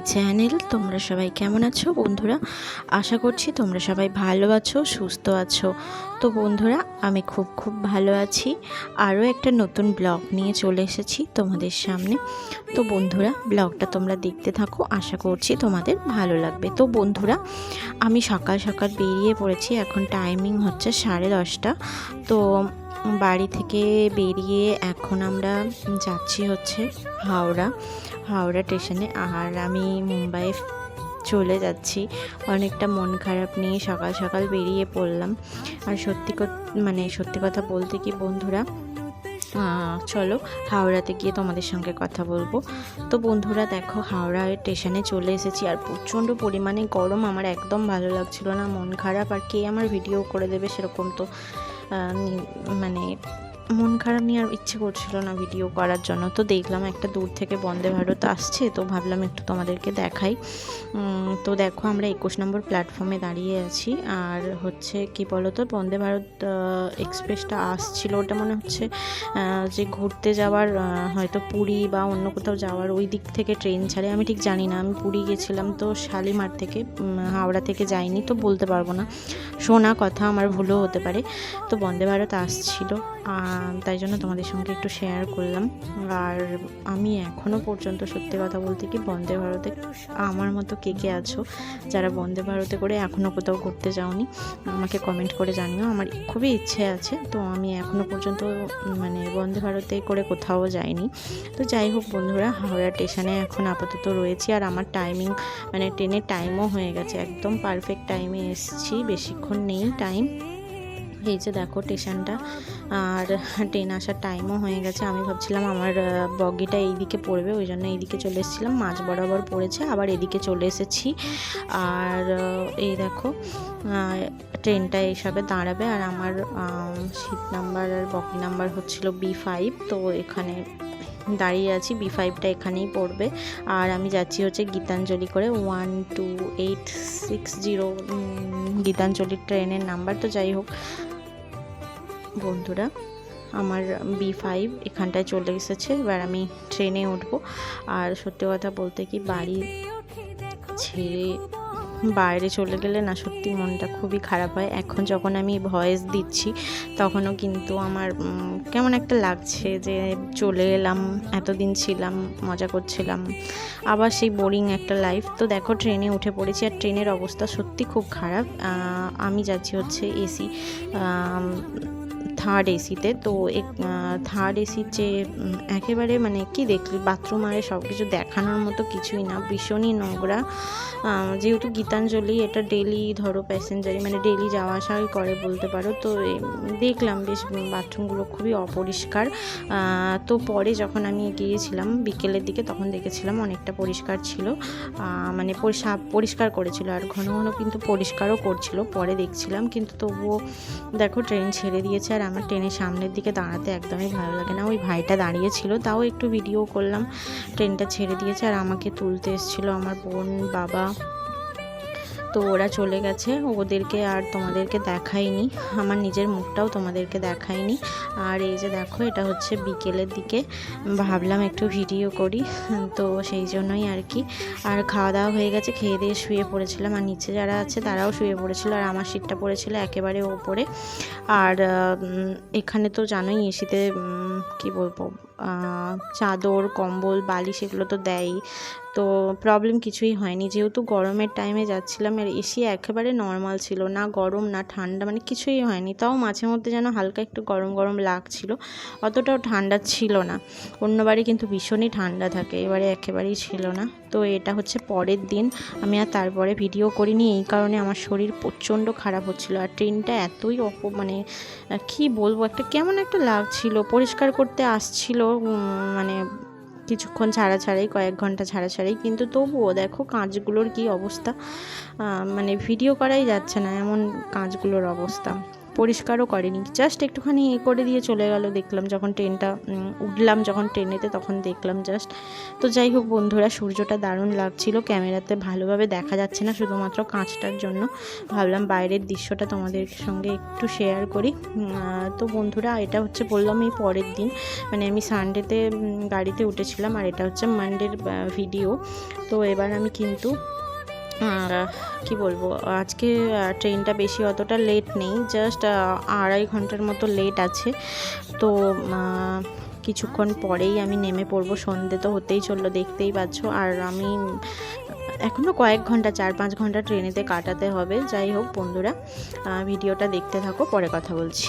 Channel. তোমরা সবাই কেমন আছো বন্ধুরা? আশা করছি তোমরা সবাই ভালো আছো, সুস্থ আছো। তো বন্ধুরা, আমি খুব খুব ভালো আছি। আরও একটা নতুন ব্লগ নিয়ে চলে এসেছি তোমাদের সামনে। তো বন্ধুরা, ব্লগটা তোমরা দেখতে থাকো। আশা করছি তোমাদের ভালো লাগবে। তো বন্ধুরা, আমি সকাল সকাল বেরিয়ে পড়েছি। এখন টাইমিং হচ্ছে সাড়ে দশটা। তো বাড়ি থেকে বেরিয়ে এখন আমরা যাচ্ছি হচ্ছে হাওড়া। হাওড়া স্টেশনে। আর আমি মুম্বাই চলে যাচ্ছি। অনেকটা মন খারাপ নিয়ে সকাল সকাল বেরিয়ে পড়লাম। আর সত্যি মানে সত্যি কথা বলতে কি বন্ধুরা চলো হাওড়াতে গিয়ে তোমাদের সঙ্গে কথা বলব। তো বন্ধুরা দেখো, হাওড়া স্টেশনে চলে এসেছি। আর প্রচণ্ড পরিমাণে গরম। আমার একদম ভালো লাগছিল না। মন খারাপ। আর কে আমার ভিডিও করে দেবে সেরকম তো মানে মন খারাপ নিয়ে আর ইচ্ছে করছিল না ভিডিও করার জন্য। তো দেখলাম একটা দূর থেকে বন্দে ভারত আসছে তো ভাবলাম একটু তোমাদেরকে দেখাই। তো দেখো আমরা একুশ নম্বর প্ল্যাটফর্মে দাঁড়িয়ে আছি আর হচ্ছে কি বলতো বন্দে ভারত এক্সপ্রেসটা আসছিল। ওটা মনে হচ্ছে যে ঘুরতে যাওয়ার হয়তো পুরী বা অন্য কোথাও যাওয়ার ওই দিক থেকে ট্রেন ছাড়ে। আমি ঠিক জানি না আমি পুরী গেছিলাম তো শালিমার থেকে হাওড়া থেকে যাইনি তো বলতে পারব না। শোনা কথা আমার ভুলও হতে পারে। তো বন্দে ভারত আসছিল আহ, তাই জন্য তোমাদের সঙ্গে একটু শেয়ার করলাম। আর আমি এখনও পর্যন্ত সত্যি কথা বলতে কি বন্দে ভারতে আমার মতো কে কে আছো, যারা বন্দে ভারতে করে এখনও কোথাও ঘুরতে যাওনি, আমাকে কমেন্ট করে জানিও। আমার খুবই ইচ্ছে আছে, তো আমি এখনও পর্যন্ত মানে বন্দে ভারতে করে কোথাও যাইনি। তো যাই হোক বন্ধুরা, হাওড়া স্টেশনে এখন আপাতত রয়েছি, আর আমার টাইমিং মানে ট্রেনের টাইমও হয়ে গেছে। একদম পারফেক্ট টাইমে এসেছি, বেশিক্ষণ নেই টাইম এই যে দেখো স্টেশনটা আর ট্রেন আসার টাইমও হয়ে গেছে। আমি ভাবছিলাম আমার বগিটা এইদিকে পড়বে, ওই জন্য এইদিকে চলে এসেছিলাম। মাঝ বরাবর পড়েছে, আবার এদিকে চলে এসেছি। আর এই দেখো ট্রেনটা এইসবে দাঁড়াবে। আর আমার সিট নাম্বার আর বগি নাম্বার হচ্ছিল বি ফাইভ তো এখানে দাঁড়িয়ে আছি। বি ফাইভটা এখানেই পড়বে। আর আমি যাচ্ছি হচ্ছে গীতাঞ্জলি করে। One two eight six zero গীতাঞ্জলির ট্রেনের নাম্বার তো যাই হোক বন্ধুরা, আমার বি ফাইভ এখানটায় চলে এসেছে, এবার আমি ট্রেনে উঠবো। আর সত্যি কথা বলতে কি, বাড়ি ছেড়ে বাইরে চলে গেলে না সত্যি মনটা খুবই খারাপ হয়। এখন যখন আমি ভয়েস দিচ্ছি, তখনও কিন্তু আমার কেমন একটা লাগছে যে চলে এলাম, এতদিন ছিলাম, মজা করছিলাম। আবার সেই বোরিং একটা লাইফ তো দেখো, ট্রেনে উঠে পড়েছি আর ট্রেনের অবস্থা সত্যি খুব খারাপ। আমি যাচ্ছি হচ্ছে এসি থার্ড এসিতে তো। থার্ড এসির যে একেবারে মানে কি দেখলি? বাথরুম আরে সব কিছু দেখানোর মতো কিছুই না। ভীষণই নোংরা। যেহেতু গীতাঞ্জলি এটা ডেলি ধরো প্যাসেঞ্জারি মানে ডেলি যাওয়া আসাই করে বলতে পারো। তো দেখলাম বেশ বাথরুমগুলো খুবই অপরিষ্কার। তো পরে যখন আমি গিয়েছিলাম বিকেলের দিকে, তখন দেখেছিলাম অনেকটা পরিষ্কার ছিল। মানে পরিষ্কার করেছিল। আর ঘন ঘন কিন্তু পরিষ্কারও করছিল। পরে দেখছিলাম, কিন্তু তবুও দেখো ট্রেন ছেড়ে দিয়েছে। আর আমার ট্রেনের সামনের দিকে দাঁড়াতে একদমই ভালো লাগে না। ওই ভাইটা দাঁড়িয়েছিল, তাও একটু ভিডিও করলাম। ট্রেনটা ছেড়ে দিয়েছে আর আমাকে তুলতে এসেছিল আমার বোন, বাবা। তো ওরা চলে গেছে। ওদেরকে আর তোমাদেরকে দেখাইনি। আমার নিজের মুখটাও তোমাদেরকে দেখাইনি। আর এই যে দেখো, এটা হচ্ছে বিকেলের দিকে। ভাবলাম একটু ভিডিও করি, তো সেই জন্যই আর কি। আর খাওয়া দাওয়া হয়ে গেছে, খেয়ে দিয়ে শুয়ে পড়েছিলাম। আর নিচে যারা আছে, তারাও শুয়ে পড়েছিল। আর আমার সিটটা পড়েছিল একেবারে ওপরে। আর এখানে তো জানোই, এসিতে কি বলব চাদর, কম্বল, বালিশ এগুলো তো দেয়ই। তো প্রবলেম কিছুই হয়নি। যেহেতু গরমের টাইমে যাচ্ছিলাম, আর এসি একেবারে নর্মাল ছিল, না গরম, না ঠান্ডা মানে কিছুই হয়নি। তাও মাঝে মধ্যে যেন হালকা একটু গরম গরম লাগছিল, অতটাও ঠান্ডা ছিল না। অন্যবারে কিন্তু ভীষণই ঠান্ডা থাকে, এবারে একেবারেই ছিল না। তো এটা হচ্ছে পরের দিন, আমি আর তারপরে ভিডিও করিনি, এই কারণে আমার শরীর প্রচণ্ড খারাপ হচ্ছিল। আর ট্রেনটা এতই অপ মানে কি বলব, একটা কেমন একটা লাগছিল, পরিষ্কার করতে আসছিল মানে কিছুক্ষণ ছাড়া ছাড়াই কয়েক ঘণ্টা ছাড়া ছাড়াই কিন্তু তবুও দেখো কাঁচগুলোর কি অবস্থা? মানে ভিডিও করাই যাচ্ছে না, এমন কাঁচগুলোর অবস্থা। পরিষ্কারও করেনি। জাস্ট একটুখানি এ করে দিয়ে চলে গেল, দেখলাম যখন ট্রেনটা উঠলাম যখন ট্রেনেতে তখন দেখলাম জাস্ট তো যাই হোক বন্ধুরা, সূর্যটা দারুণ লাগছিল, ক্যামেরাতে ভালোভাবে দেখা যাচ্ছে না, শুধুমাত্র কাঁচটার জন্য। ভাবলাম বাইরের দৃশ্যটা তোমাদের সঙ্গে একটু শেয়ার করি। তো বন্ধুরা, এটা হচ্ছে বললাম এই পরের দিন। মানে আমি সানডেতে গাড়িতে উঠেছিলাম, আর এটা হচ্ছে মানডের ভিডিও তো এবার আমি কিন্তু কি বলব, আজকে ট্রেনটা বেশি অতটা লেট নেই জাস্ট আড়াই ঘণ্টার মতো লেট আছে। তো কিছুক্ষণ পরেই আমি নেমে পড়ব, সন্ধে তো হতেই চলল, দেখতেই পাচ্ছ। আর আমি এখনও কয়েক ঘণ্টা, চার পাঁচ ঘণ্টা ট্রেনেতে কাটাতে হবে। যাই হোক বন্ধুরা ভিডিওটা দেখতে থাকো, পরে কথা বলছি।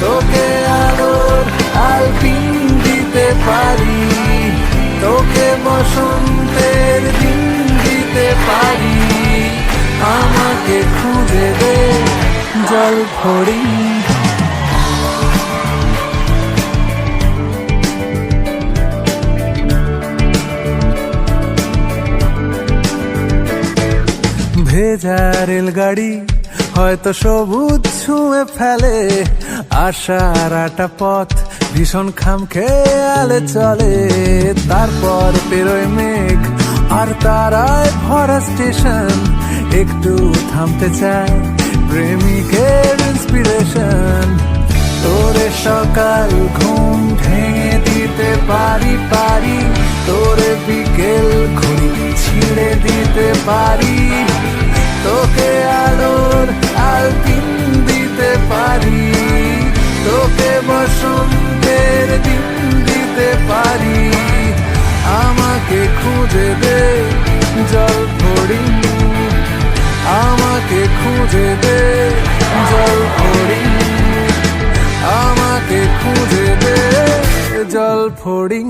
তোকে আলোর আলপিন দিতে পারি। তোকে বসন্তের দিন দিতে পারি। আমাকে খুঁজে দে জল ভরি। ভেজা রেলগাড়ি হয়তো সবুজ ছুঁয়ে ফেলে। আশার আটা পথ ভীষণ খাম খেয়ালে চলে। তারপর পেরোয় মেঘ আর তারায় ভরা স্টেশন। একটু থামতে চায় প্রেমিকের ইন্সপিরেশন তোরে সকাল ঘুম ভেঙে দিতে পারি পারি। তোরে বিকেল ঘুড়ি ছিঁড়ে দিতে পারি। তোকে আলোর আলপিন দিতে পারি। তোকে বসন্তের দিন দিতে পারি। আমাকে খুঁজে দে জল ভরি আমাকে খুঁজে দে জল ভরি আমাকে খুঁজে দে জল ফড়িং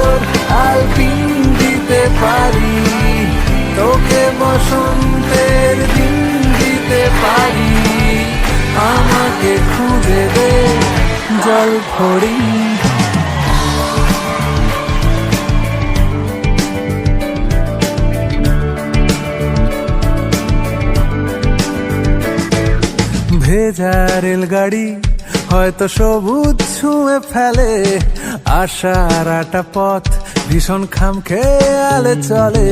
আলপিন দিতে পারি, তোকে বসন্তের দিন দিতে পারি। আমাকে খুঁজে দে, জল ভরি। ভেজা রেলগাড়ি হয়তো সবুজ ছুঁয়ে ফেলে। আশার আটা পথ ভীষণ খাম খেয়ালে চলে।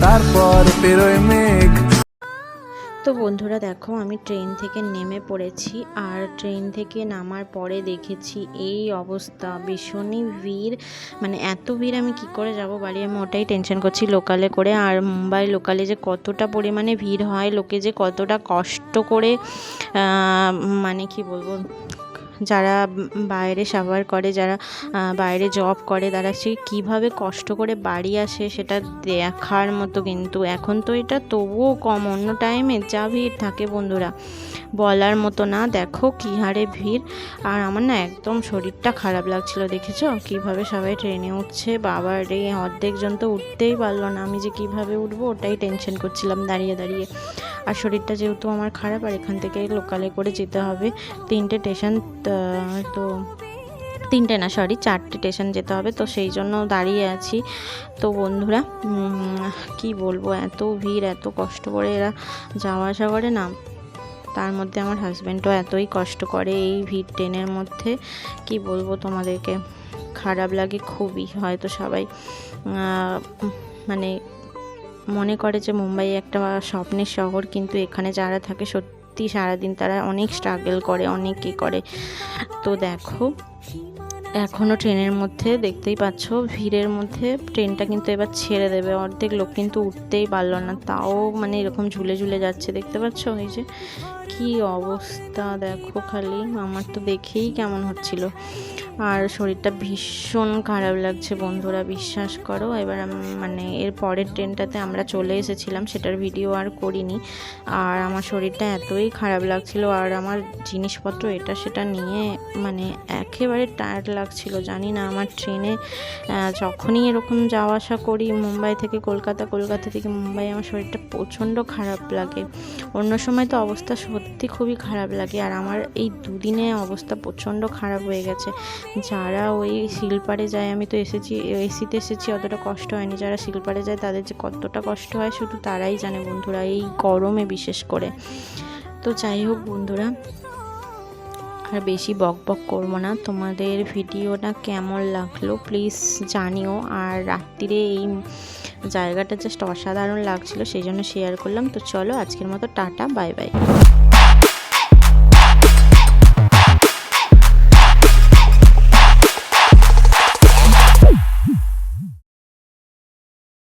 তারপর পেরোয় মেঘ তো বন্ধুরা দেখো, আমি ট্রেন থেকে নেমে পড়েছি আর ট্রেন থেকে নামার পরে দেখেছি এই অবস্থা। ভীষণই ভিড়। মানে এত ভিড় আমি কি করে যাব বাড়ি? আমি ওটাই টেনশন করছি লোকালে করে। আর মুম্বাই লোকালে যে কতটা পরিমাণে ভিড় হয়, লোকে যে কতটা কষ্ট করে মানে কি বলব যারা বাইরে সাভার করে, যারা বাইরে জব করে, তারা সে কীভাবে কষ্ট করে বাড়ি আসে সেটা দেখার মতো কিন্তু এখন তো এটা তবুও কম। অন্য টাইমে যা ভিড় থাকে বন্ধুরা, বলার মতো না। দেখো কী হারে ভিড়। আর আমার না একদম শরীরটা খারাপ লাগছিল, দেখেছ? কীভাবে সবাই ট্রেনে উঠছে, বাবার রে অর্ধেক জন তো উঠতেই পারল না। আমি যে কীভাবে উঠবো, ওটাই টেনশন করছিলাম দাঁড়িয়ে দাঁড়িয়ে। আর শরীরটা যেহেতু আমার খারাপ, আর এখান থেকে লোকালে করে যেতে হবে। তিনটে স্টেশন তো তিনটে না সরি চারটে স্টেশন যেতে হবে। তো সেই জন্য দাঁড়িয়ে আছি। তো বন্ধুরা কি বলব, এত ভিড়, এত কষ্ট করে এরা যাওয়া আসা করে না। তার মধ্যে আমার হাজব্যান্ডও এতই কষ্ট করে এই ভিড় ট্রেনের মধ্যে। কি বলব তোমাদেরকে, খারাপ লাগে খুবই। হয়তো সবাই মানে মনে করে যে মুম্বাই একটা স্বপ্নের শহর, কিন্তু এখানে যারা থাকে সত্যি সারাদিন তারা অনেক স্ট্রাগল করে, অনেক কী করে। তো দেখো এখনও ট্রেনের মধ্যে দেখতেই পাচ্ছ, ভিড়ের মধ্যে ট্রেনটা কিন্তু এবার ছেড়ে দেবে। অর্ধেক লোক কিন্তু উঠতেই পারল না, তাও মানে এরকম ঝুলে ঝুলে যাচ্ছে, দেখতে পাচ্ছ? এই যে কি অবস্থা দেখো খালি, আমার তো দেখেই কেমন হচ্ছিল। আর শরীরটা ভীষণ খারাপ লাগছে বন্ধুরা, বিশ্বাস করো। এবার মানে এর পরের ট্রেনটাতে আমরা চলে এসেছিলাম, সেটার ভিডিও আর করিনি। আর আমার শরীরটা এতই খারাপ লাগছিল, আর আমার জিনিসপত্র এটা সেটা নিয়ে মানে একেবারে টায়ার্ড লাগছিল, জানি না, আমার ট্রেনে যখনই এরকম যাওয়া আসা করি, মুম্বাই থেকে কলকাতা কলকাতা থেকে মুম্বাই, আমার শরীরটা প্রচণ্ড খারাপ লাগে। অন্য সময় তো অবস্থা সত্যি খুবই খারাপ লাগে, আর আমার এই দুদিনে অবস্থা প্রচণ্ড খারাপ হয়ে গেছে। যারা ওই শিলপাড়ে যায়, আমি তো এসেছি, এসিতে এসেছি, অতটা কষ্ট হয়নি। যারা শিলপাড়ে যায়, তাদের যে কতটা কষ্ট হয়, শুধু তারাই জানে বন্ধুরা, এই গরমে বিশেষ করে। তো যাই হোক বন্ধুরা আর বেশি বক বক করব না। তোমাদের ভিডিওটা কেমন লাগল প্লিজ জানিও। আর রাত্রিরে এই জায়গাটা জাস্ট অসাধারণ লাগছিল, সেই জন্য শেয়ার করলাম। তো চলো আজকের মতো টাটা, বাই বাই।